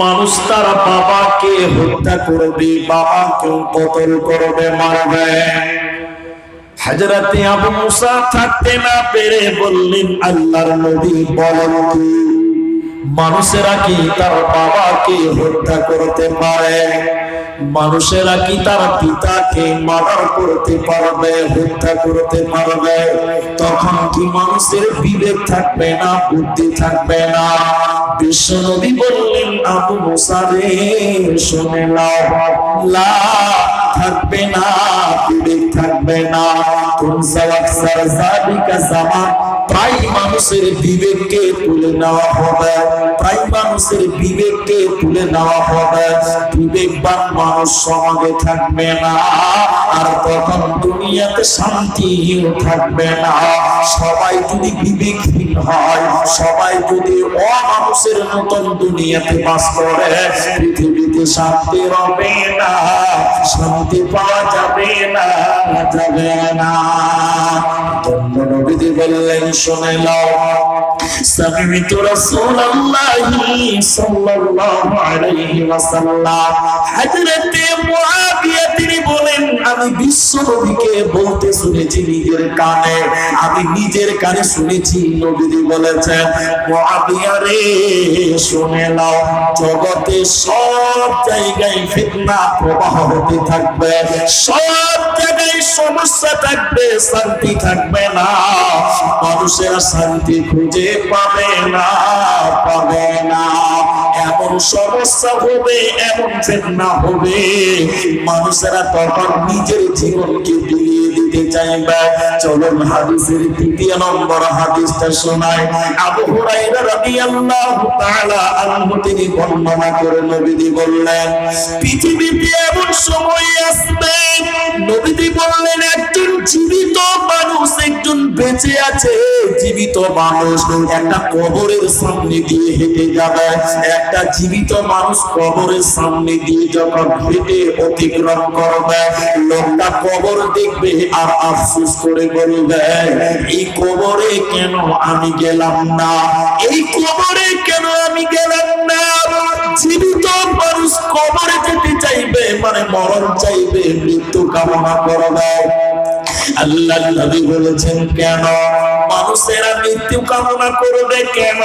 মানুষ তার বাবাকে হত্যা করবে বাবাকেও কতল করবে, মারবে। হাজরাতে আবু মুসা থাকতে না পেরে বললেন, আল্লাহর নবী, বলেন মানুষেরা কি তার বাবাকে হত্যা করতে পারে? মানুষেরা কি তার পিতাকে মার্ডার করতে পারবে, হত্যা করতে পারবে? তখন কি মানুষের বিবেক থাকবে না, বুদ্ধি থাকবে না? বিশ্বনবী বললেন, আবু থাকবে না, বিবেক থাকবে না। প্রায় মানুষের বিবেককে তুলে নেওয়া হবে। প্রায় মানুষের বিবেককে তুলে নেওয়া হবে। বিবেকবান মানুষ সমাজে থাকবে না। আর তখন দুনিয়াতে শান্তিও থাকবে না। সবাই যদি বিবেকহীন হয়, সবাই যদি অমানুষের মতন দুনিয়াতে বাস করে, পৃথিবীতে শান্তি হবে না, শান্তি পাওয়া যাবে না যাবে না। বললেন শুনে নাও سمعت رسول الله صلى الله عليه وسلم حضرت মুআবিয়া তিনি বলেন, আমি বিশ্ব নবীকে বলতে শুনেছি নিজের কানে, আমি নিজের কানে শুনেছি নবীজি বলেছেন রে, শুনে নাও, জগতে সব জায়গায় ফিতনা প্রবাহ হতে থাকবে, সব জায়গায় সমস্যা থাকবে, শান্তি থাকবে না, মানুষেরা শান্তি খুঁজে পাবে না পাবে না। সমস্যা হবে, এমন ফেতনা হবে, মানুষেরা তখন নিজের জীবনকে বিলিয়ে দিতে চাইবে। চলুন হাদিসের তৃতীয় নম্বর হাদিসটা শোনায় আবু হুরায়রা রাদিয়াল্লাহু তাআলা আনহু তিনি বর্ণনা করে নবীজি বললেন, পৃথিবীতে এমন সময় আসবে, নবীজি বললেন, একজন জীবিত মানুষ একজন বেঁচে আছে, জীবিত মানুষ একটা কবরের সামনে দিয়ে হেঁটে যাবে, একটা জীবিত মানুষ কবরের সামনে দিয়ে যখন হেঁটে অতিক্রম করবে, লোকটা কবর দেখবে আর আফসোস করে বলবে, এই কবরে কেন আমি গেলাম না? এই কবরে কেন আমি গেলাম না? জীবিত মানুষ কবরে যেতে চাইবে মানে মরণ চাইবে, মৃত্যু কামনা করবে। আল্লাহ নবী বলেছেন, কেন? মানুষেরা মৃত্যু কামনা করবে কেন?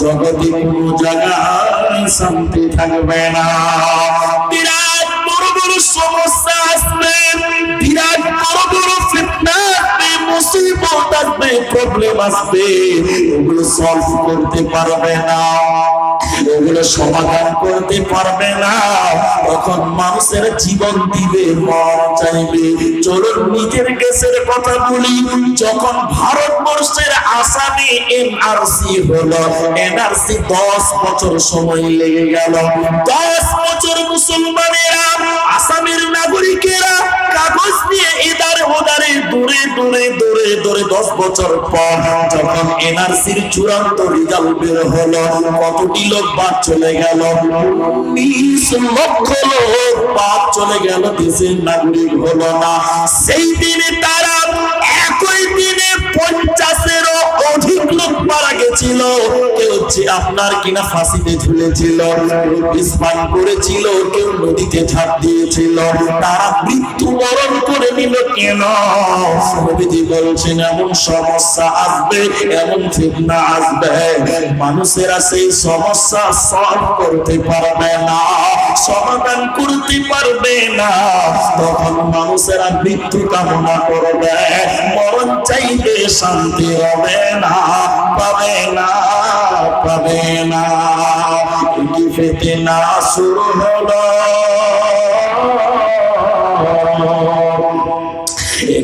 জগতে কোনো জায়গায় শান্তি থাকবে না। বিরাট বড় বড় সমস্যা আসবে, বিরাট বড় বড় আসবে, মুসিবত আসবে প্রবলেম আসবে ওগুলো সলভ করতে পারবে না। ওগুলো সমাধান করতে পারবে না। তখন মানুষের জীবন দিবে, মন চাইবে। চলুন নিজের দেশের কথা বলি। যখন ভারতবর্ষের আসামে এনআরসি হলো, এনআরসি দশ বছর সময় লেগে গেল। দশ বছর মুসলমানেরা, আসামের নাগরিকেরা কাগজ নিয়ে এদারে ওদারে দূরে দূরে দূরে দূরে দশ বছর পর যখন এনআরসির চূড়ান্ত রেজাল্ট বের হলো, কতটি লোক বাদ চলে গেল? বিশ লক্ষ লোক বাদ চলে গেল, দেশের নাগরিক হলো না। সেই দিনে তারা একই দিনে পঞ্চাশেরও অধিক লোক মারা গেছিল। হচ্ছে আপনার কিনা ফাঁসিতে ঝুলেছিল ইসপান করেছিল, কেউ নদীতে ঝাঁপ দিয়েছিল। তারা মৃত্যু বরণ করে নিল কেন? নবীজি বলছেন, এমন সমস্যা আসবে, এমন ফিতনা আসবে। মানুষেরা সেই সমস্যা সলভ করতে পারবে না। সমাধান করতে পারবে না। তখন মানুষেরা মৃত্যু কামনা করবে। মরণ চাইবে শান্তি হবে না। পাবে না পাবে না। ফেতে না শুরু হলো।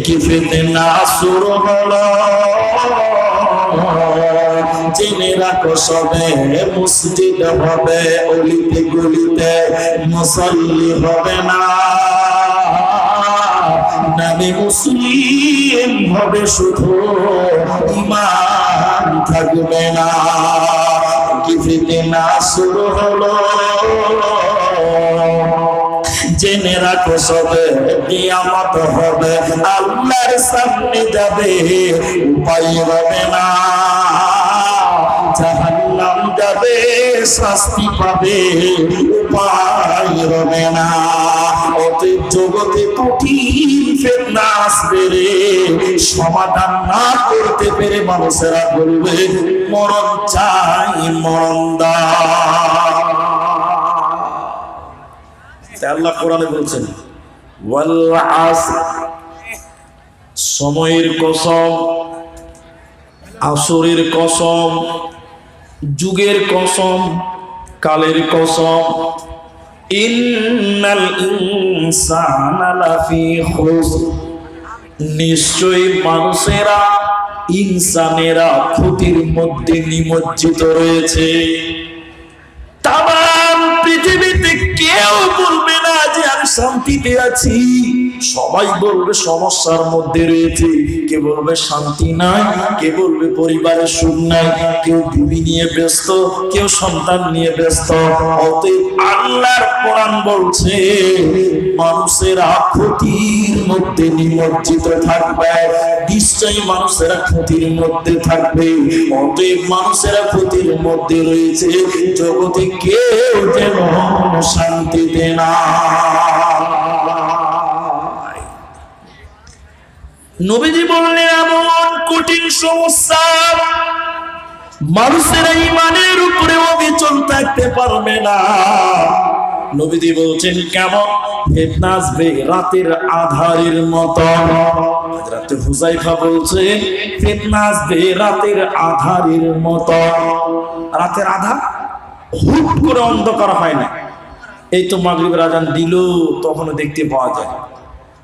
কি ফেতে না শুরু হলো। জেনে রাখো সবে। মসজিদ হবে অলিতে গলিতে মুসল্লি হবে না। নামে মুসলিম হবে শুধু ইমান থাকবে না। কি ফিতনা শুরু হলো? জেনে রাখো সবে কিয়ামত হবে। আল্লাহর সামনে যাবে, উপায় হবে না। জাহান্নাম যাবে, শাস্তি পাবে, উপায় রবে না। অতএব জগতে কঠিন ফেতনা আসবে রে, সমাধান না করতে পেরে মানুষেরা বলবে, মরণ চাই, মরণ দা আল্লাহ কোরআনে বলছেন সময়ের কসম, আসরের কসম যুগের কসম কালের কসম। নিশ্চয়ই মানুষেরা ইনসানেরা ক্ষতির মধ্যে নিমজ্জিত রয়েছে। তাম পৃথিবীতে কেউ বলবে না যে আমি শান্তিতে আছি। সবাই বলবে সমস্যার মধ্যে রয়েছে। কে বলবে শান্তি নাই, কে বলবে পরিবারের সুখ নাই, কেউ বিবি নিয়ে ব্যস্ত, কেউ সন্তান নিয়ে ব্যস্ত। অতএব আল্লাহর কোরআন বলছে, মানুষেরা ক্ষতির মধ্যে নিমজ্জিত থাকবে। নিশ্চয়ই মানুষেরা ক্ষতির মধ্যে থাকবে। অতএব মানুষেরা ক্ষতির মধ্যে রয়েছে। জগতে কেউ যেন শান্তিতে না। নবীজি বললেন, এমন কঠিন সমস্যা মানুষেরা ইমানের উপরে অবিচল থাকতে পারবে না। নবীজি বলছেন কেমন? ফেতনা আসবে রাতের আধারের মতো। রাতে হুজাইফা বলছে ফেতনা আসবে রাতের আধারের মতো। রাতের আধার হুট করে অন্ধকার হয় না। এই তো মাগরিবের আজান দিল, তখনও দেখতে পাওয়া যায়।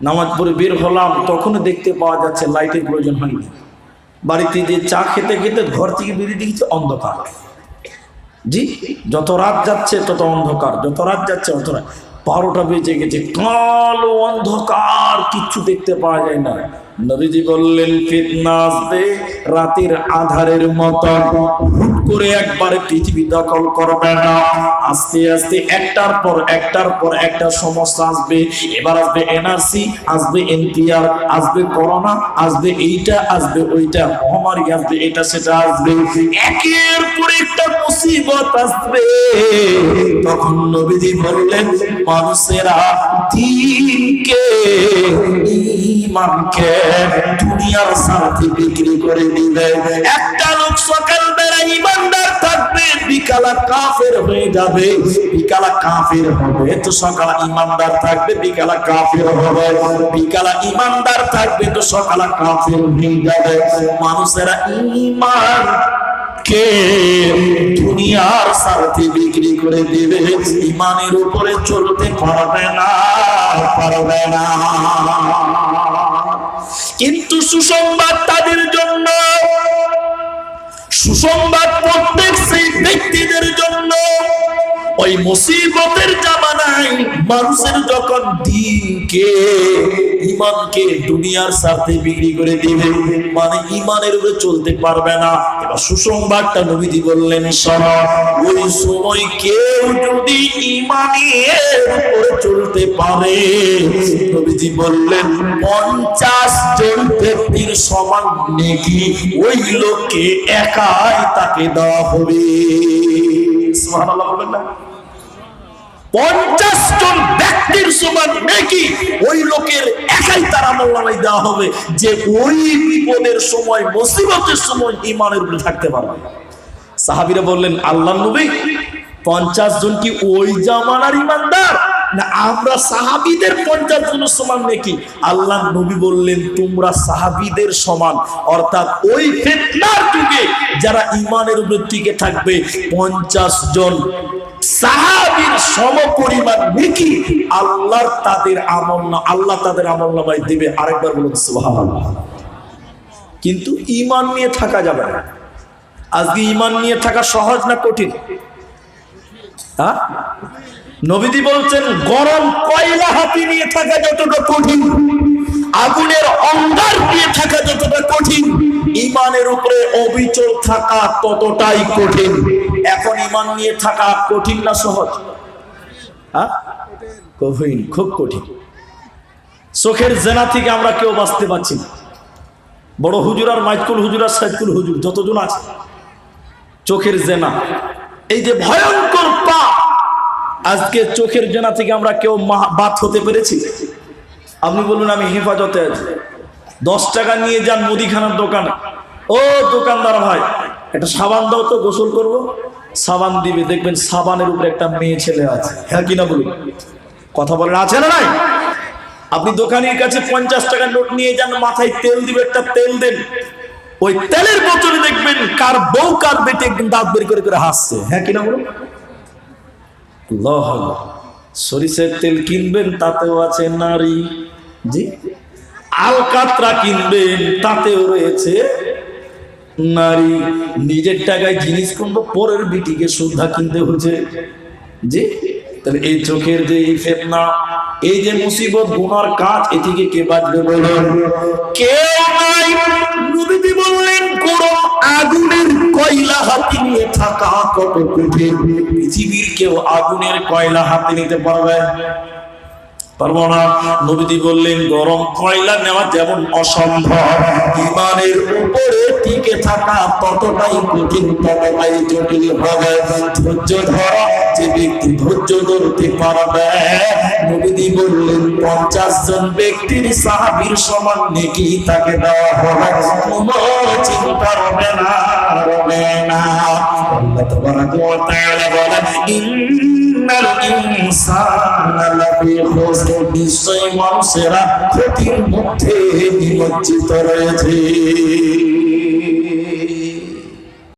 নামাজ পড়ে বের হলাম, তখনও দেখতে পাওয়া যাচ্ছে লাইটের প্রয়োজন হয়নি বাড়িতে যে চা খেতে খেতে ঘর থেকে বেরিয়ে দেখছি অন্ধকার। জি, যত রাত যাচ্ছে তত অন্ধকার, যত রাত যাচ্ছে অত রাত বারোটা বেজে গেছে, কালো অন্ধকার, কিচ্ছু দেখতে পাওয়া যায় না। নবীজি বললেন, ফিতনা আসবে রাতের আধারের মতো করে একবারে পৃথিবী দখল করবে না। আস্তে আস্তে, একটার পর একটার পর একটা সমস্যা আসবে। এবার আসবে এনআরসি আসবে এনপিআর আসবে করোনা আসবে এইটা, আসবে ওইটা, মহামারী আসবে, এটা, সেটা আসবে। একের পর একটা মুসিবত আসবে। তখন নবীজি বললেন, মানুষেরা দিনকে ইমানকে দুনিয়ার সাথে বিক্রি করে দিবে। একটা লোক সকাল বিকালা কাফের হয়ে যাবে, বিকালা কাফের হবে। তো সকাল ইমানদার থাকবে, বিকালা কাফের হবে। বিকালা ইমানদার থাকবে, তো সকালা কাফের হয়ে যাবে। মানুষেরা ইমান কে দুনিয়ার সাথে বিক্রি করে দিবে, ইমানের উপরে চলতে পারবে না পারবে না। কিন্তু সুসংবাদ তাদের জন্য সুসংবাদ প্রত্যেক সেই ব্যক্তিদের জন্য। ওই মুসিবতের জামানায় মানুষের যখন দিনকে ইমানকে দুনিয়ার সাথে বিক্রি করে দিবে মানে ইমানের উপরে চলতে পারবে না। এবার সুসংবাদটা নবীজি বললেন, শোনো, ওই সময় কেউ যদি ইমানের উপরে চলতে পারে, নবীজি বললেন, পঞ্চাশ জন ব্যক্তির সমান নেকি, ওই লোককে একাই তাকে দেওয়া হবে। সুবহানাল্লাহ বলবেন না? পঞ্চাশ জন ব্যক্তির সমান নাকি ওই লোকের একাই তার আমল দেওয়া হবে যে ওই বিপদের সময়, মুসিবতের সময় ইমানের উপরে থাকতে পারবে। সাহাবিরা বললেন, আল্লাহ নবী, পঞ্চাশ জন কি ওই জামানার ইমানদার না, আমরা সাহাবিদের পঞ্চাশ জনের সমান নাকি? আল্লাহ নবী বললেন, তোমরা সাহাবিদের সমান। অর্থাৎ ওই ফেতনার যুগে যারা ইমানের উপরে টিকে থাকবে, পঞ্চাশ জন সাহাবীর আল্লাহর তাদের আমল না, আল্লাহ তাদের আমল নামায় দিবে। আরেকবার বলুন কিন্তু ইমান নিয়ে থাকা যাবে না। আজকে ইমান নিয়ে থাকা সহজ না কঠিন? হ্যাঁ বলছেন, গরম কয়লা হাতি নিয়ে থাকা যতটা কঠিন, আগুনের অঙ্গার নিয়ে থাকা যতটা কঠিন ইমানের উপরে অবিচল থাকা ততটাই কঠিন। এখন ইমান নিয়ে থাকা কঠিন না সহজ? হ্যাঁ কঠিন, খুব কঠিন। চোখের জেনা থেকে আমরা কেউ বাঁচতে পারছি না। বড় হুজুর আর মাইকুল হুজুর আর সাইকুল হুজুর যতজন আছে, চোখের জেনা। এই যে ভয়ঙ্কর পাপ, আজকে চোখের জেনা থেকে আমরা কেউ বাদ হতে পেরেছি? আপনি বলুন, আমি হেফাজতে আছি। দশ টাকা নিয়ে যান মুদিখানার দোকানে। ও দোকানদার ভাই, একটা সাবান দাও তো, গোসল করব। সাবান দিবে, দেখবেন সাবানের উপরে একটা মেয়ে ছেলে আছে। হ্যাঁ কিনা বলুন? কথা বলেন আছে না নাই? আপনি দোকানের কাছে পঞ্চাশ টাকার নোট নিয়ে যান, মাথায় তেল দিবে, একটা তেল দেন। ওই তেলের বোতলে দেখবেন কার বউ কার বেটে দাঁত বের করে করে হাসছে। হ্যাঁ কিনা বলুন। সরিষার তেল কিনবেন, তাতেও আছে নারী। জি? আলকাতরা কিনবেন, তাতেও রয়েছে নারী নিজের টাকায় জিনিস কিনবো, পরের বিটিকে শ্রদ্ধা কিনতে হচ্ছে জি? তাহলে এই চোখের যে এই ফেতনা, এই যে মুসিবত, গুনার কাজ, এটিকে কে বাঁচবে বলুন কেউ নাই। বললেন গরম আগুনের কয়লা হাতে নিয়ে থাকা কত পৃথিবীর কেউ আগুনের কয়লা হাতে নিতে পারবে? পারব না। নবীজি বললেন, গরম কয়লা নেওয়া যেমন অসম্ভব। ইমানের উপরে টিকে থাকা ততটাই কঠিন, ততটাই জটিল হবে। ধৈর্য ধরা, যে ব্যক্তি ধৈর্য ধরতে পারবে। নবীজি বললেন, পঞ্চাশ জন ব্যক্তির সাহাবীর সমান নেকি তাকে দেওয়া হবে। কোনো চিন্তা হবে না হবে না। আল্লাহ তাবারাকা ওয়া তাআলা বলেন, ইন্নাল ইনসানা খুসর নিশ্চয় মানুষেরা ক্ষতির মধ্যে নিমজ্জিত রয়েছে।